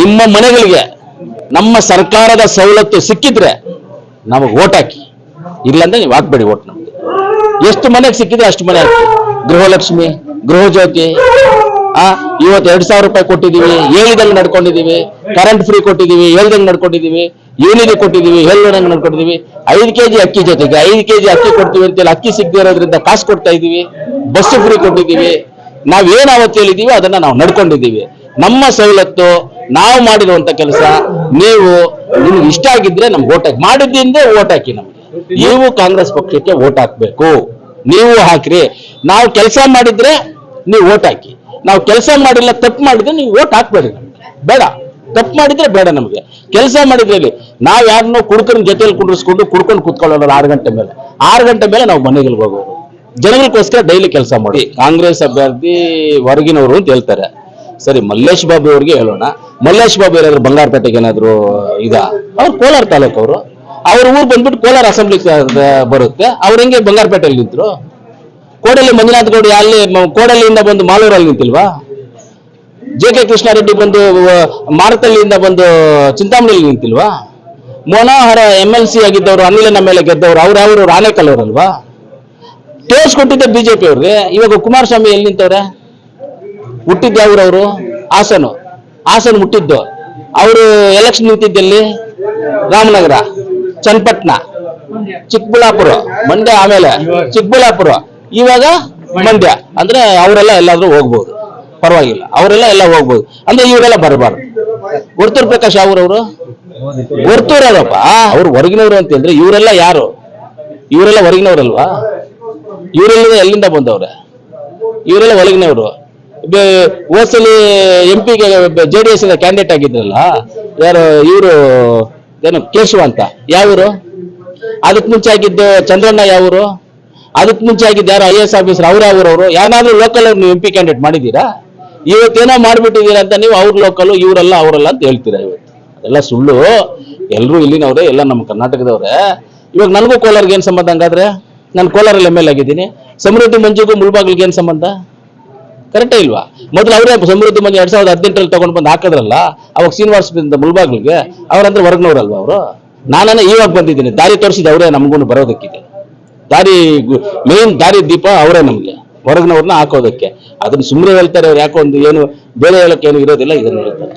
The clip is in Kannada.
ನಿಮ್ಮ ಮನೆಗಳಿಗೆ ನಮ್ಮ ಸರ್ಕಾರದ ಸವಲತ್ತು ಸಿಕ್ಕಿದ್ರೆ ನಮಗೆ ಓಟ್ ಹಾಕಿ. ಇಲ್ಲಾಂದ್ರೆ ನೀವು ಹಾಕ್ಬೇಡಿ ಓಟ್ ನಮ್ಗೆ. ಎಷ್ಟು ಮನೆಗೆ ಸಿಕ್ಕಿದ್ರೆ ಅಷ್ಟು ಮನೆ ಹಾಕಿ. ಗೃಹಲಕ್ಷ್ಮಿ ಗೃಹ ಜ್ಯೋತಿ ಆ, ಇವತ್ತು ಎರಡ್ ಸಾವಿರ ರೂಪಾಯಿ ಕೊಟ್ಟಿದ್ದೀವಿ ಹೇಳಿದಂಗೆ ನಡ್ಕೊಂಡಿದ್ದೀವಿ ಕರೆಂಟ್ ಫ್ರೀ ಕೊಟ್ಟಿದ್ದೀವಿ ಹೇಳ್ದಂಗೆ ನಡ್ಕೊಂಡಿದ್ದೀವಿ ಯೂನಿಟಿ ಕೊಟ್ಟಿದ್ದೀವಿ ಹೇಳ್ದಂಗೆ ನಡ್ಕೊಂಡಿದ್ದೀವಿ. ಐದು ಕೆಜಿ ಅಕ್ಕಿ ಜೊತೆಗೆ, ಐದು ಕೆಜಿ ಅಕ್ಕಿ ಕೊಡ್ತೀವಿ ಅಂತೇಳಿ ಅಕ್ಕಿ ಸಿಗದೆ ಇರೋದ್ರಿಂದ ಕಾಸು ಕೊಡ್ತಾ ಇದೀವಿ ಬಸ್ ಫ್ರೀ ಕೊಟ್ಟಿದ್ದೀವಿ. ನಾವೇನು ಅವತ್ತು ಹೇಳಿದ್ದೀವಿ ಅದನ್ನ ನಾವು ನಡ್ಕೊಂಡಿದ್ದೀವಿ. ನಮ್ಮ ಸವಲತ್ತು ನಾವು ಮಾಡಿರುವಂತ ಕೆಲಸ, ನೀವು ನಿಮ್ಗೆ ಇಷ್ಟ ಆಗಿದ್ರೆ ನಮ್ಗೆ ಓಟ್ ಹಾಕಿ. ಮಾಡಿದ್ದಿಂದ ಓಟ್ ಹಾಕಿ ನಮ್ಗೆ. ನೀವು ಕಾಂಗ್ರೆಸ್ ಪಕ್ಷಕ್ಕೆ ಓಟ್ ಹಾಕ್ಬೇಕು. ನೀವು ಹಾಕ್ರಿ. ನಾವು ಕೆಲಸ ಮಾಡಿದ್ರೆ ನೀವು ಓಟ್ ಹಾಕಿ. ನಾವು ಕೆಲಸ ಮಾಡಿಲ್ಲ, ತಪ್ಪು ಮಾಡಿದ್ರೆ ನೀವು ಓಟ್ ಹಾಕ್ಬೇಡಿ ಬೇಡ. ತಪ್ಪು ಮಾಡಿದ್ರೆ ಬೇಡ ನಮಗೆ. ಕೆಲಸ ಮಾಡಿದ್ರೆ ಇಲ್ಲಿ ನಾವು ಯಾರನ್ನೋ ಕುಡ್ಕನ್ ಜೊತೆಲಿ ಕುಂಡ್ರಿಸ್ಕೊಂಡು ಕುಡ್ಕೊಂಡು ಕುತ್ಕೊಳ್ಳೋಲ್ಲ ಆರು ಗಂಟೆ ಮೇಲೆ. ಆರು ಗಂಟೆ ಮೇಲೆ ನಾವು ಮನೆಗಳಿಗೆ ಹೋಗೋದು. ಜನಗಳಿಗೋಸ್ಕರ ಡೈಲಿ ಕೆಲಸ ಮಾಡಿ. ಕಾಂಗ್ರೆಸ್ ಅಭ್ಯರ್ಥಿ, ಹೊರಗಿನವರು ಅಂತ ಹೇಳ್ತಾರೆ. ಸರಿ, ಮಲ್ಲೇಶ್ ಬಾಬು ಅವ್ರಿಗೆ ಹೇಳೋಣ. ಮಲ್ಲೇಶ್ ಬಾಬು ಏನಾದ್ರು ಬಂಗಾರಪೇಟೆಗೆ ಏನಾದ್ರು ಇದ? ಅವ್ರು ಕೋಲಾರ ತಾಲೂಕು ಅವರು ಅವ್ರ ಊರು ಬಂದ್ಬಿಟ್ಟು ಕೋಲಾರ ಅಸೆಂಬ್ಲಿ ಬರುತ್ತೆ. ಅವ್ರ ಹೆಂಗೆ ಬಂಗಾರಪೇಟೆಯಲ್ಲಿ ನಿಂತರು? ಕೋಡಲ್ಲಿ ಮಂಜುನಾಥ್ ಗೌಡ ಅಲ್ಲಿ ಕೋಡಲ್ಲಿಯಿಂದ ಬಂದು ಮಾಲೂರಲ್ಲಿ ನಿಂತಿಲ್ವಾ? ಜೆ ಕೆ ಕೃಷ್ಣಾರೆಡ್ಡಿ ಬಂದು ಮಾರತಲ್ಲಿಯಿಂದ ಬಂದು ಚಿಂತಾಮಣಿಯಲ್ಲಿ ನಿಂತಿಲ್ವಾ? ಮನೋಹರ ಎಂ ಎಲ್ ಸಿ ಆಗಿದ್ದವರು, ಅನಿಲನ ಮೇಲೆ ಗೆದ್ದವರು, ಅವ್ರು ಅವರು ಆನೇಕಲ್ ಅವರಲ್ವಾ ಟೇಸ್ಟ್ ಕೊಟ್ಟಿದ್ದೆ ಬಿಜೆಪಿ ಅವ್ರಿಗೆ. ಇವಾಗ ಕುಮಾರಸ್ವಾಮಿ ಎಲ್ಲಿ ನಿಂತವ್ರೆ? ಹುಟ್ಟಿದ್ದು ಅವರು ಹಾಸನು. ಹಾಸನ್ ಹುಟ್ಟಿದ್ದು ಅವರು ಎಲೆಕ್ಷನ್ ನಿಂತಿದ್ದಲ್ಲಿ ರಾಮನಗರ, ಚನ್ನಪಟ್ಟಣ, ಚಿಕ್ಕಬಳ್ಳಾಪುರ, ಮಂಡ್ಯ ಆಮೇಲೆ ಚಿಕ್ಕಬಳ್ಳಾಪುರ. ಇವಾಗ ಮಂಡ್ಯ. ಅಂದ್ರೆ ಅವರೆಲ್ಲ ಎಲ್ಲಾದ್ರೂ ಹೋಗ್ಬೋದು. ಪರವಾಗಿಲ್ಲ. ಅವರೆಲ್ಲ ಎಲ್ಲ ಹೋಗ್ಬೋದು. ಅಂದ್ರೆ ಇವರೆಲ್ಲ ಬರಬಾರ್ದು. ಗುರ್ತೂರ್ ಪ್ರಕಾಶ್ ಗುರ್ತೂರ್ ವರ್ತೂರಪ್ಪ ಅವ್ರು ಹೊರಗಿನವ್ರು ಅಂತಂದ್ರೆ ಇವರೆಲ್ಲ ಯಾರು? ಇವರೆಲ್ಲ ಹೊರಗಿನವ್ರಲ್ವಾ? ಇವರೆಲ್ಲ ಎಲ್ಲಿಂದ ಬಂದವ್ರೆ? ಇವರೆಲ್ಲ ಒಳಗಿನವರು. ಹೋಸಲಿ ಎಂ ಪಿಗೆ ಜೆ ಡಿ ಎಸ್ ಕ್ಯಾಂಡಿಡೇಟ್ ಆಗಿದ್ರಲ್ಲ, ಯಾರು, ಇವರು, ಏನು, ಕೇಶವ ಅಂತ. ಯಾವೂರು? ಅದಕ್ಕೆ ಮುಂಚೆ ಆಗಿದ್ದು ಚಂದ್ರಣ್ಣ ಯಾವೂರು? ಅದಕ್ಕೆ ಮುಂಚೆ ಆಗಿದ್ದು ಯಾರು ಐ ಎಸ್ ಆಫೀಸರ್ ಅವ್ರು ಯಾವ್ರವ್ರು ಯಾರಾದ್ರೂ ಲೋಕಲ್ ನೀವು ಎಂ ಪಿ ಕ್ಯಾಂಡಿಡೇಟ್ ಮಾಡಿದ್ದೀರಾ? ಇವತ್ತೇನೋ ಮಾಡ್ಬಿಟ್ಟಿದ್ದೀರಾ ಅಂತ ನೀವು ಅವ್ರ ಲೋಕಲ್ ಇವರೆಲ್ಲ ಅವರೆಲ್ಲ ಅಂತ ಹೇಳ್ತೀರಾ ಇವತ್ತು? ಅದೆಲ್ಲ ಸುಳ್ಳು. ಎಲ್ಲರೂ ಇಲ್ಲಿನವ್ರೆ, ಎಲ್ಲ ನಮ್ಮ ಕರ್ನಾಟಕದವ್ರೆ. ಇವಾಗ ನನಗೂ ಕೋಲಾರ್ಗೆ ಏನು ಸಂಬಂಧ ಹಂಗಾದ್ರೆ? ನಾನು ಕೋಲಾರಲ್ಲಿ ಎಂ ಎಲ್ ಆಗಿದ್ದೀನಿ. ಸಮೃದ್ಧಿ ಮಂಜುಗೂ ಮುಳ್ಬಾಗ್ಲಿಗೆ ಏನು ಸಂಬಂಧ? ಕರೆಕ್ಟೇ ಇಲ್ವಾ? ಮೊದಲು ಅವರೇ ಸಮೃದ್ಧಿ ಮನೆ ಎರಡ್ ಸಾವಿರದ ಹದಿನೆಂಟರಲ್ಲಿ ತಗೊಂಡು ಬಂದು ಹಾಕಿದ್ರಲ್ಲ, ಅವಾಗ ಶ್ರೀನಿವಾಸದಿಂದ ಮುಲ್ಬಾಗ್ಲಿಗೆ ಅವ್ರಂದ್ರೆ ಹೊರಗ್ನವ್ರಲ್ವಾ ಅವರು? ನಾನೇ ಇವಾಗ ಬಂದಿದ್ದೀನಿ, ದಾರಿ ತೋರಿಸಿದ ಅವರೇ ನಮಗೂ ಬರೋದಕ್ಕಿದೆ. ದಾರಿ ಮೇನ್ ದಾರಿ ದೀಪ ಅವರೇ ನಮ್ಗೆ ಹೊರಗ್ನವ್ರನ್ನ ಹಾಕೋದಕ್ಕೆ. ಅದನ್ನ ಸುಮ್ಮನೆ ಹೇಳ್ತಾರೆ ಅವ್ರು ಯಾಕೋ ಒಂದು ಏನು, ಬೇರೆ ಹೇಳೋಕೆ ಏನು ಇರೋದಿಲ್ಲ, ಇದನ್ನ ಹೇಳ್ತಾರೆ.